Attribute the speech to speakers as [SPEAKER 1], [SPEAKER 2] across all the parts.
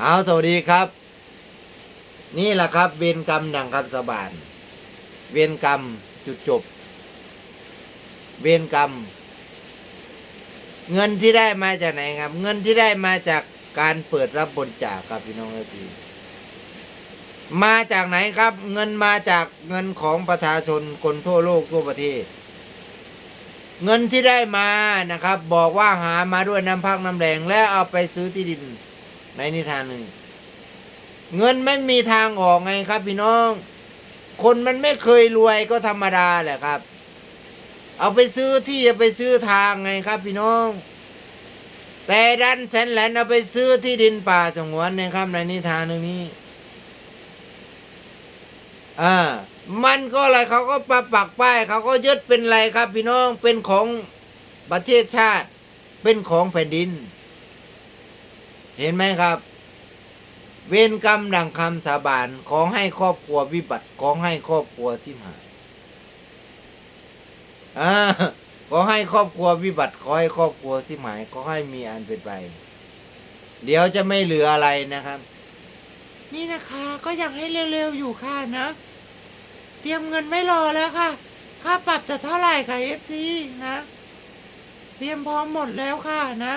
[SPEAKER 1] เอาสวัสดีครับ นี่แหละครับ เวรกรรมดังคำสาบาน เวรกรรมจุดจบ เวรกรรม เงินที่ได้มาจากไหนครับ เงินที่ได้มาจากการเปิดรับบริจาคครับพี่น้องเอฟซีมาจากไหนครับ เงินมาจากเงินของประชาชนคนทั่วโลกทั่วประเทศ เงินที่ได้มานะครับ บอกว่าหามาด้วยน้ำพักน้ำแรงและเอาไปซื้อที่ดิน ในนิทานหนึ่งเงินไม่มีทางออกไงครับ พี่น้อง คนมันไม่เคยรวยก็ธรรมดาแหละครับ เอาไปซื้อที่เอาไปซื้อทางไงครับ พี่น้อง แต่ดันแสนแหลนเอาไปซื้อที่ดินป่าสงวนนะครับในนิทานเรื่องนี้อ่ามันก็อะไรเขาก็ปะปักป้ายเขาก็ยึดเป็นอะไรครับ พี่น้องเป็นของประเทศชาติเป็นของแผ่นดิน เห็นไหมครับ เวรกรรมดังคำสาบานของให้ครอบครัววิบัติของให้ครอบครัวสิมหายอ่าขอให้ครอบครัววิบัติขอให้ครอบครัวสิมหายขอให้มีอันเป็นไป เดี๋ยวจะไม่เหลืออะไรนะครับ นี่นะคะก็อยากให้เร็วๆอยู่ค่ะนะ เตรียมเงินไม่รอแล้วค่ะ ค่าปรับจะเท่าไหร่ค่ะเอฟซีนะ เตรียมพร้อมหมดแล้วค่ะนะ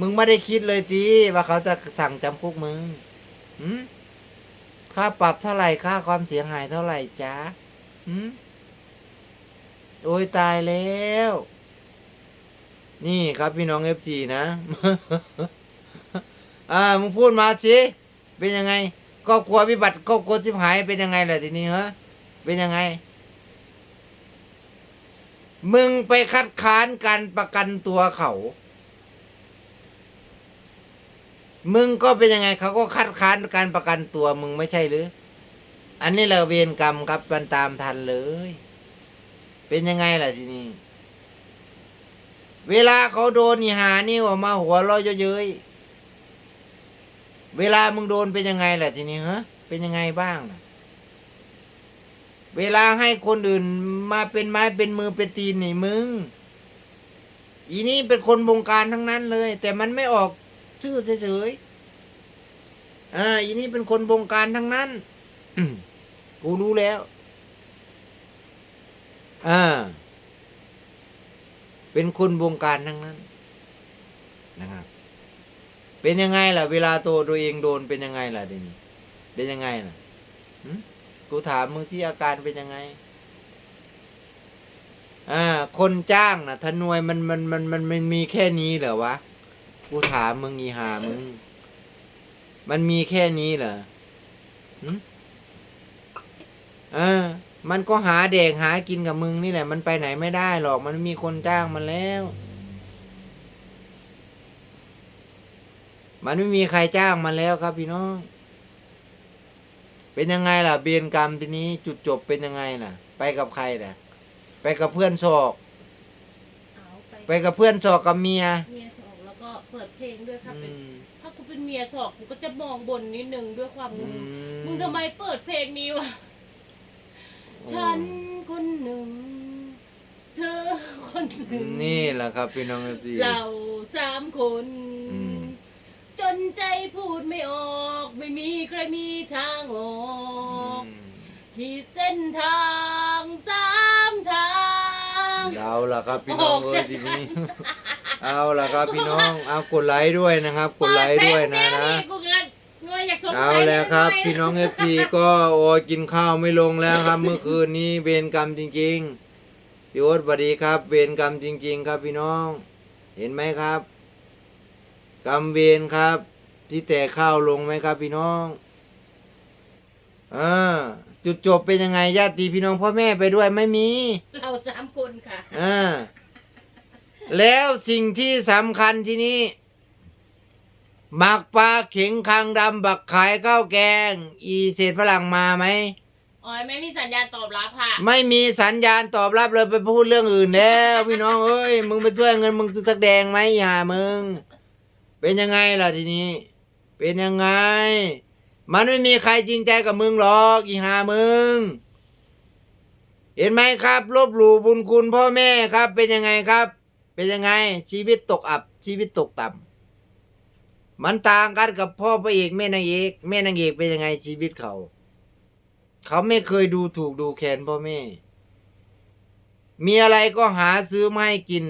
[SPEAKER 1] มึงไม่ได้คิดเลยทีว่าเขาจะสั่งจำคุกมึงหืมค่าปรับเท่าไหร่ค่าความเสียหายเท่าไหร่จ๊ะหืมโอ้ยตายแล้ว นี่ครับพี่น้องเอฟซีนะ อ่ามึงพูดมาสิ เป็นยังไงครอบครัววิบัติครอบครัวสิบหายเป็นยังไงล่ะทีนี้ฮะเป็นยังไง มึงไปคัดค้านการประกันตัวเขา มึงก็เป็นยังไงเขาก็คัดค้านการประกันตัวมึงไม่ใช่หรือ อันนี้เราเวรกรรมครับมันตามทันเลย เป็นยังไงล่ะทีนี้ เวลาเขาโดนนี่หานี่ออกมาหัวเราะเย้ยๆเวลามึงโดนเป็นยังไงล่ะทีนี้ฮะเป็นยังไงบ้างล่ะเวลาให้คนอื่นมาเป็นไม้เป็นมือเป็นตีนนี่มึง อีนี่เป็นคนบงการทั้งนั้นเลย แต่มันไม่ออก ชื่อเฉยๆอ่าอีนี่เป็นคนบงการทั้งนั้นกูรู้แล้ว อ่า เป็นคนบงการทั้งนั้น นะครับ เป็นยังไงล่ะ เวลาตัวตัวเองโดนเป็นยังไงล่ะเดี๋ยวนี้เป็นยังไงล่ะกูถามมึงที่อาการเป็นยังไงอ่าคนจ้างนะทนวยมันมันมันมันมันมีแค่นี้เหรอวะ กูถามมึงอีหามึง มันมีแค่นี้เหรอหึอ่ามันก็หาเด็กหากินกับมึงนี่แหละ มันไปไหนไม่ได้หรอก มันมีคนจ้างมันแล้ว มันไม่มีใครจ้างมันแล้วครับพี่น้อง เป็นยังไงล่ะเบียนกรรมทีนี้จุดจบเป็นยังไงล่ะ ไปกับใครล่ะ ไปกับเพื่อนศอก
[SPEAKER 2] เอาไป
[SPEAKER 1] ไปกับเพื่อนศอกกับเมีย
[SPEAKER 2] เมียสอกแล้วก็ เปิดเพลงด้วยครับ
[SPEAKER 1] อื
[SPEAKER 2] เป็น
[SPEAKER 1] ม
[SPEAKER 2] ถ้ากูเป็นเมียสอกกูก็จะมองบนนิดนึงด้วยความ
[SPEAKER 1] อื
[SPEAKER 2] งง
[SPEAKER 1] ม
[SPEAKER 2] มึงทำไมเปิดเพลงนี้วะ ฉันคนหนึ่ง เธอคนหนึ่ง
[SPEAKER 1] นี่แหละครับพี่น้องที
[SPEAKER 2] เราสามคน
[SPEAKER 1] อืม
[SPEAKER 2] จนใจพูดไม่ออก ไม่มีใครมีทางออกขีดเส้นทางสามทาง
[SPEAKER 1] เอาล่ะครับพี่น้อง
[SPEAKER 2] ออก
[SPEAKER 1] เอ้
[SPEAKER 2] จายก
[SPEAKER 1] ทีนี้ เอาล่ะครับพี่น้องเอากดไลค์ด้วยนะครับ กดไลค์ด้วยนะนะ
[SPEAKER 2] กูเกิดกูอยากสงสัย
[SPEAKER 1] เอาแล้วครับ
[SPEAKER 2] หน่อย
[SPEAKER 1] พี่น้องเอฟซีก็โอ้ยกินข้าวไม่ลงแล้วครับ เมื่อคืนนี้เวรกรรมจริงๆพี่โอ๊ตสวัสดีครับ เวรกรรมจริง ๆ ครับพี่น้อง เห็นไหมครับ กรรมเวรครับ ที่แต่ข้าวลงไหมครับ พี่น้องอ่าจุดจบเป็นยังไงญาติพี่น้องพ่อแม่ไปด้วยไม่มี
[SPEAKER 2] เราสามคนค่ะ
[SPEAKER 1] อ่า แล้วสิ่งที่สำคัญที่นี้หมักปลาเข็งคางดำบักขายข้าวแกง อีเศษฝรั่งมาไหม
[SPEAKER 2] อ๋อยไม่มีสัญญาณตอบรับค่ะ
[SPEAKER 1] ไม่มีสัญญาณตอบรับเลยไปพูดเรื่องอื่นแล้วพี่น้องเอ้ยมึงไปช่วยเงินมึงสักแดงไหมอย่ามึง เป็นยังไงล่ะทีนี้ เป็นยังไง มันไม่มีใครจริงใจกับมึงหรอกอีหามึง เห็นไหมครับลบหลู่บุญคุณพ่อแม่ครับ เป็นยังไงครับ เป็นยังไงชีวิตตกอับ ชีวิตตกต่ำมันต่างกันกับพ่อพระเอกแม่นางเอกแม่นางเอกเป็นยังไงชีวิตเขา เขาไม่เคยดูถูกดูแคลนพ่อแม่ มีอะไรก็หาซื้อมาให้กิน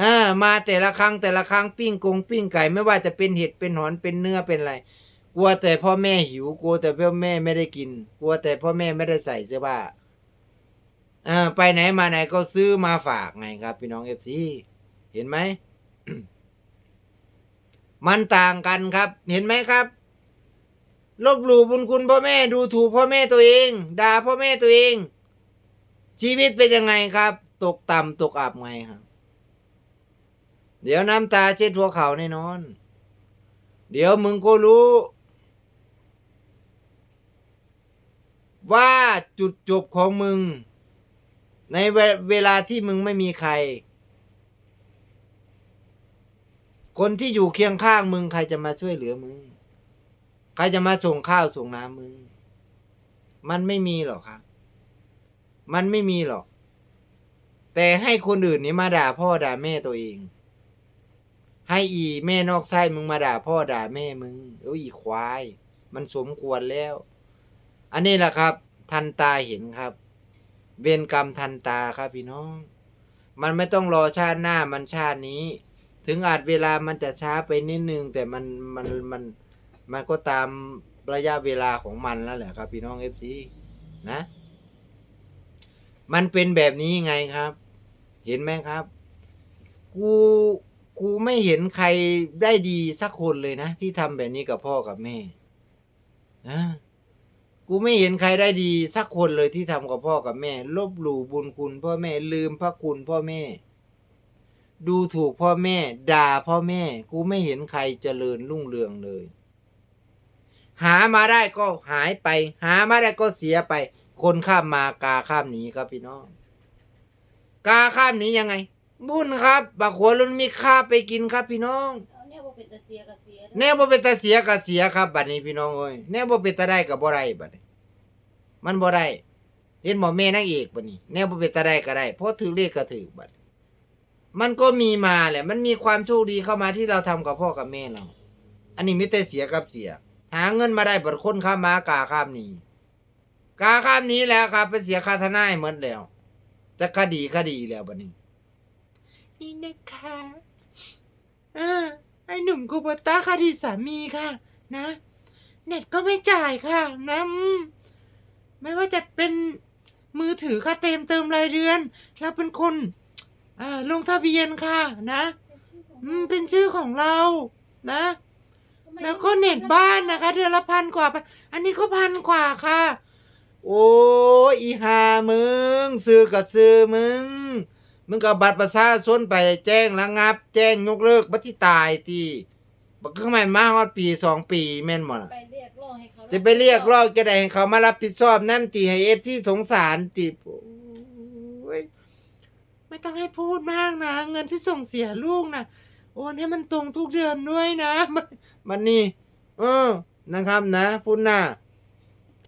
[SPEAKER 1] อ่ามาแต่ละครั้งแต่ละครั้งปิ้งกงปิ้งไก่ไม่ว่าจะเป็นเห็ดเป็นหอนเป็นเนื้อเป็นอะไรกลัวแต่พ่อแม่หิวกลัวแต่พ่อแม่ไม่ได้กิน กลัวแต่พ่อแม่ไม่ได้ใส่เสื้อผ้า อ่าไปไหนมาไหนก็ซื้อมาฝากไงครับ พี่น้องเอฟซีเห็นไหม มันต่างกันครับ เห็นไหมครับ ลบหลู่บุญคุณพ่อแม่ดูถูกพ่อแม่ตัวเองด่าพ่อแม่ตัวเอง ชีวิตเป็นยังไงครับ ตกต่ำตกอับไงครับ เดี๋ยวน้ำตาเช็ดหัวเข่าแน่นอน เดี๋ยวมึงก็รู้ว่าจุดจบของมึง ในเวเวลาที่มึงไม่มีใคร คนที่อยู่เคียงข้างมึง ใครจะมาช่วยเหลือมึง ใครจะมาส่งข้าวส่งน้ำมึง มันไม่มีหรอกครับ มันไม่มีหรอก แต่ให้คนอื่นนี่มาด่าพ่อด่าแม่ตัวเอง ให้อีแม่นอกไส้มึงมาด่าพ่อด่าแม่มึงโอ้ยอีควาย มันสมควรแล้ว อันนี้แหละครับ ทันตาเห็นครับ เวรกรรมทันตาครับพี่น้อง มันไม่ต้องรอชาติหน้ามันชาตินี้ ถึงอาจเวลามันจะช้าไปนิดนึง แต่มันมันมันมันก็ตามระยะเวลาของมันแล้วแหละครับ พี่น้องเอฟซีนะ มันเป็นแบบนี้ไงครับ เห็นไหมครับ กูกูไม่เห็นใครได้ดีสักคนเลยนะ ที่ทำแบบนี้กับพ่อกับแม่นะ กูไม่เห็นใครได้ดีสักคนเลยที่ทำกับพ่อกับแม่ ลบหลู่บุญคุณ พ่อแม่ลืมพระคุณพ่อแม่ ดูถูกพ่อแม่ ด่าพ่อแม่ กูไม่เห็นใครเจริญรุ่งเรืองเลย หามาได้ก็หายไป หามาได้ก็เสียไป คนข้ามมากาข้ามหนีครับพี่น้อง กาข้ามหนียังไง บุญครับบักหัวลุนมีข้าไปกินครับพี่น้อง
[SPEAKER 2] เอาเนี่ยบ่เป็นตาเสียก็เสีย
[SPEAKER 1] แน่บ่เป็นตาเสียก็เสียครับบัดนี้พี่น้องเอ้ยแน่บ่เป็นตาได้ก็บ่ได้บัดนี้มันบ่ได้เห็นหมอแม่นางเอกบัดนี้แน่บ่เป็นตาได้ก็ได้เพราะถือเลขก็ถือบัดมันก็มีมาแหละ มันมีความโชคดีเข้ามาที่เราทำกับพ่อกับแม่เรา อันนี้ไม่แต่เสียกับเสีย หาเงินมาได้บัดคนข้ามมากาข้ามหนี้กาข้ามหนี้แล้วครับไปเสียค่าทนายหมดแล้วจะคดีคดีแล้วบัดนี้ นี่นะคะอ่า ไอ้หนุ่มคูโบต้าคดีสามีค่ะ นะ เน็ตก็ไม่จ่ายค่ะนะอืมไม่ว่าจะเป็นมือถือค่าเต็มเติมรายเดือนเราเป็นคนอ่าลงทะเบียนค่ะ นะอืมเป็นชื่อของเรา นะ แล้วก็เน็ตบ้านนะคะ เดือนละพันกว่าพันอันนี้ก็พันกว่าค่ะ โอ้ยอีหามึง ซื้อกับซื้อมึง มึงกับบัตรประชาชนไปแจ้งระงับ แจ้งยกเลิกบัตรที่ตายตีบักขึ้นมามาฮอดปีสองปีแม่นบ่ล่ะ
[SPEAKER 2] ไปเรียกร้องให้เขา
[SPEAKER 1] จะไปเรียกร้องจะได้ให้เขามารับผิดชอบน้ำตีให้เอฟที่สงสารตีโอ้ยไม่ต้องให้พูดมากนะ เงินที่ส่งเสียลูกนะโอนให้มันตรงทุกเดือนด้วยนะมันมันนี่ เออนะครับนะพูดหน้า